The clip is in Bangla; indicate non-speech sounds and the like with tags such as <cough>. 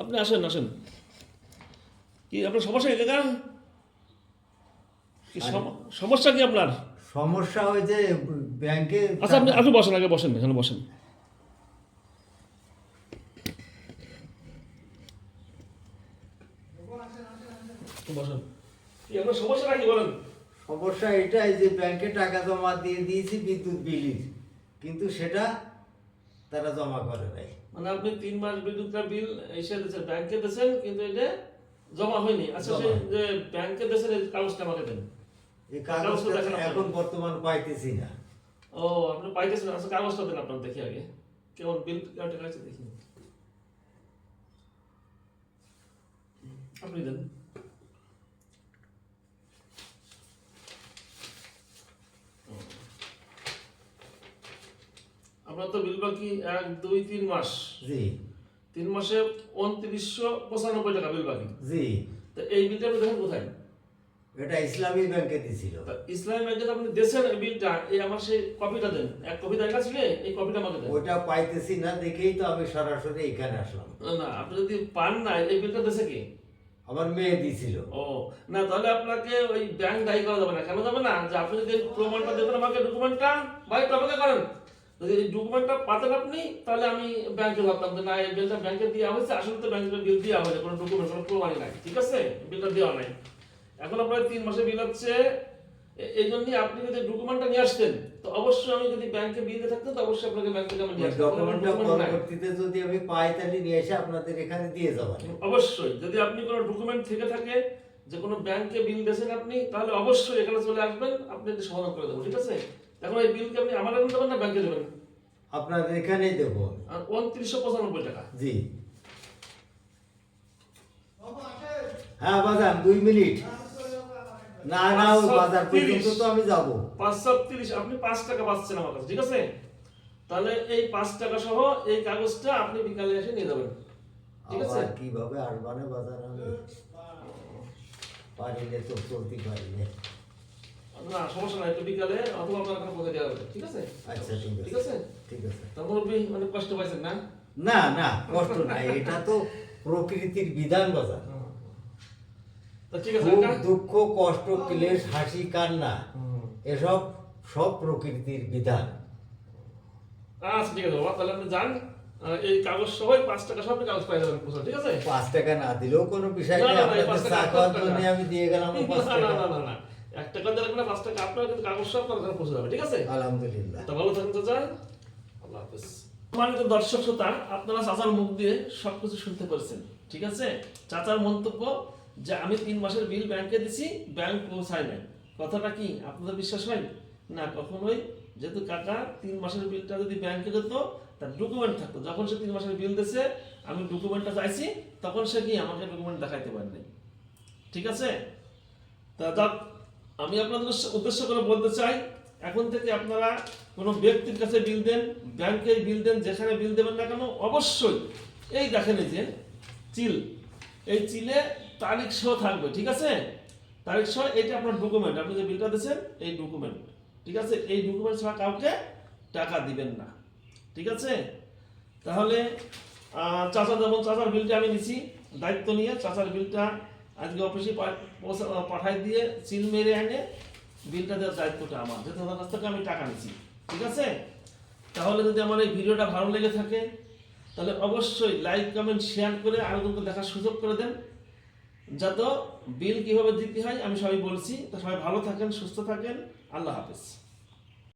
আপনি আসেন আসেন। কি আপনার সমস্যা কি কাকা কি সম- সমস্যা কি আপনার? সমস্যা হয়েছে ব্যাংকে আচ্ছা আপনি আপনি বসেন আগে বসেন এখানে বসেন। বসেন। কি আপনার সমস্যাটা কি বলেন? সমস্যা এটাই যে ব্যাংকে টাকা জমা দিয়ে দিয়েছি বিদ্যুৎ বিলির কিন্তু সেটা তারা জমা করে নাই। মানে আপনি তিন মাস বিদ্যুৎটা বিল এসে দিয়েছেন ব্যাংকে দিয়েছেন কিন্তু এটা জমা হয়নি। আচ্ছা সেই যে ব্যাংকে দিয়েছেন এই কাগজটা আমাকে দেন। এই কাগজটা। এখন বর্তমান পাইতেছি না। ও আপনি পাইতেছেন আচ্ছা কাগজটা দেন আপনার দেখি আগে। কেমন বিল কেমন আছে দেখি। আপনি দেন। আপনার তো বিল বাকি এক দুই তিন মাস। জি। তিন মাসে উনত্রিশশো পঁচানব্বই টাকা বিল বাকি। জি। তো এই বিলটা আপনি দেখেন কোথায়? এটা ইসলামী ব্যাংকে দিছিল। ইসলামী ব্যাংকে আপনি দেশের বিলটা এই আমার সেই কপিটা দেন। এক কপি দেখা ছিল এই কপিটা আমাকে দেন। ওটা পাইতেছি না দেখেই তো আমি সরাসরি এখানে আসলাম। না আপনি যদি পান না এই বিলটা দেশে কি? আমার মেয়ে দিছিল। ও না তাহলে আপনাকে ওই ব্যাংক দায়ী করা যাবে না। কেন যাবে না? যে আপনি যদি প্রমাণটা দেবেন আমাকে ডকুমেন্টটা একটু অপেক্ষা করেন। যদি এই ডকুমেন্টটা পাতেন আপনি তাহলে আমি ব্যাংকে ভাবতাম যে না এই বিলটা ব্যাংকে দেওয়া হয়েছে আসলে তো ব্যাংকের বিল দেওয়া হয়েছে কোনো ডকুমেন্ট কোনো প্রমাণই নাই ঠিক আছে? বিলটা দেওয়া নাই। এখন আপনার তিন মাসে বিল হচ্ছে এই জন্যই আপনি যদি ডকুমেন্টটা নিয়ে আসতেন তো অবশ্যই আমি যদি ব্যাংকে বিল দিয়ে থাকতাম তো অবশ্যই আপনাকে ব্যাংক থেকে আমি নিয়ে আসতাম। ডকুমেন্টটা পরবর্তীতে যদি আমি পাই তাহলে নিয়ে এসে আপনাদের এখানে দিয়ে যাবেন অবশ্যই যদি আপনি কোনো ডকুমেন্ট থেকে থাকে যে কোনো ব্যাংকে বিল দিয়েছেন আপনি তাহলে অবশ্যই এখানে চলে আসবেন আপনি সমাধান করে দেবো ঠিক আছে? এখন এই বিলকে আপনি আমার দেবেন না ব্যাংকে দেবেন? আপনাদের এখানেই দেবো। আর উনত্রিশশো পঁচানব্বই টাকা। জি। হ্যাঁ বাজান দুই মিনিট। না না বাজার পর্যন্ত তো আমি যাব। পাঁচশো তিরিশ আপনি পাঁচ টাকা পাচ্ছেন আমার কাছে ঠিক আছে? তাহলে এই পাঁচ টাকা সহ এই কাগজটা আপনি বিকালে এসে নিয়ে যাবেন ঠিক আছে? কীভাবে আসবানে বাজার আমি পারিলে তো চলতে পারিলে। না সমস্যা নাই একটু বিকালে অথবা আপনার এখানে পৌঁছে দেওয়া হবে ঠিক আছে? আচ্ছা ঠিক ঠিক আছে? আছে ঠিক আছে। তারপর আপনি অনেক কষ্ট পাইছেন না? না না কষ্ট নাই এটা তো প্রকৃতির বিধান বাজার? দুঃখ কষ্ট ক্লেশ হাসি কান্না এসব সব প্রকৃতির বিধান। আচ্ছা ঠিক আছে তাহলে আপনি যান এই কাগজ সহ এই পাঁচ টাকা আপনি কাগজ পাই যাবেন ঠিক আছে? পাঁচ টাকা না দিলেও কোনো বিষয় নেই আপনাদের টাকা চা খাওয়ার জন্য আমি দিয়ে গেলাম <laughs> না, না, না, না। এক টাকা দিয়ে না, পাঁচ টাকা আপনার কিন্তু কাগজ সহ আপনার পৌঁছে যাবে ঠিক আছে? আলহামদুলিল্লাহ। তা ভালো থাকুন তো আল্লাহ হাফেজ। সম্মানিত দর্শক শ্রোতা আপনারা চাচার মুখ দিয়ে সবকিছু শুনতে পারছেন ঠিক আছে? চাচার মন্তব্য যে আমি তিন মাসের বিল ব্যাংকে দিছি ব্যাংক পৌঁছায় নাই। কথাটা কি আপনাদের বিশ্বাস হয়? না কখনোই। যেহেতু কাকা তিন মাসের বিলটা যদি ব্যাংকে যেত তার ডকুমেন্ট থাকতো। যখন সে তিন মাসের বিল দিয়েছে আমি ডকুমেন্টটা চাইছি তখন সে কি আমাকে ডকুমেন্ট দেখাইতে পারেনি ঠিক আছে? তা আমি আপনাদের উদ্দেশ্য করে বলতে চাই, এখন থেকে আপনারা কোনো ব্যক্তির কাছে বিল দেন, ব্যাংকে বিল দেন, যেখানে বিল দেবেন না কেন, অবশ্যই এই দেখেন এই যে চিল। এই চিলে তারিখ সহ থাকবে, ঠিক আছে? তারিখ সহ এটা আপনার ডকুমেন্ট আপনি যে বিলটা দিয়েছেন, এই ডকুমেন্ট ঠিক আছে? এই ডকুমেন্ট ছাড়া কাউকে টাকা দিবেন না, ঠিক আছে? তাহলে চাচা যেমন চাচার বিলটা আমি নিছি, দায়িত্ব নিয়ে চাচার বিলটা আজকে অফিসে পাঠাই দিয়ে সিল মেরে এনে বিলটা দেওয়ার দায়িত্বটা আমার। যে তাদের কাছ থেকে আমি টাকা নিছি। ঠিক আছে? তাহলে যদি আমার এই ভিডিওটা ভালো লেগে থাকে, তাহলে অবশ্যই লাইক কমেন্ট শেয়ার করে আরেকজনকে দেখার সুযোগ করে দেন। যাতে বিল কীভাবে দিতে হয়, আমি সবাই বলছি। তো সবাই ভালো থাকেন, সুস্থ থাকেন। আল্লাহ হাফেজ।